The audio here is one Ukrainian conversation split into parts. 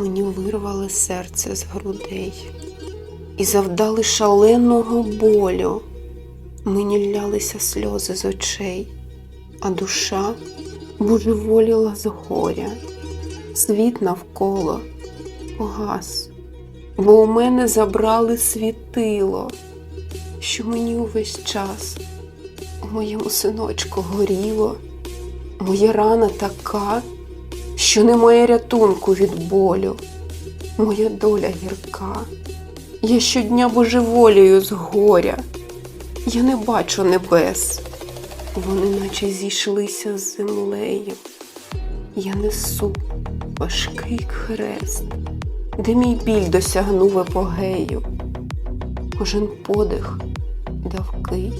Мені вирвали серце з грудей і завдали шаленого болю. Мені лялися сльози з очей, а душа божеволіла з горя. Світ навколо погас, бо у мене забрали світило, що мені увесь час у моєму синочку горіло. Моя рана така, що немає рятунку від болю. Моя доля гірка. Я щодня божеволію з горя. Я не бачу небес. Вони наче зійшлися з землею. Я несу важкий хрест, де мій біль досягнув епогею. Кожен подих давкий,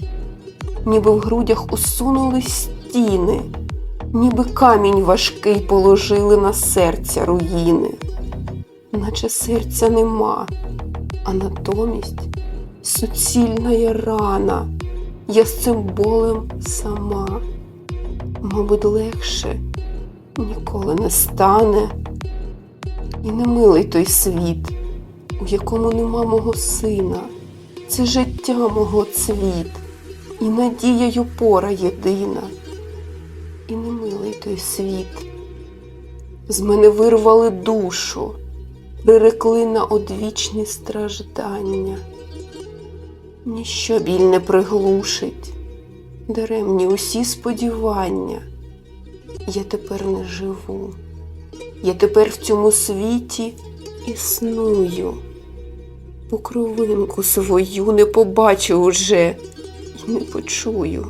ніби в грудях усунули стіни, ніби камінь важкий положили на серця руїни, наче серця нема, а натомість суцільна рана, я з цим болем сама. Мабуть, легше ніколи не стане. І не милий той світ, у якому нема мого сина, це життя мого цвіт, і надія й опора єдина. І не милий той світ. З мене вирвали душу, прирекли на одвічні страждання. Ніщо біль не приглушить, даремні усі сподівання. Я тепер не живу, я тепер в цьому світі існую. Покровинку свою не побачу уже і не почую.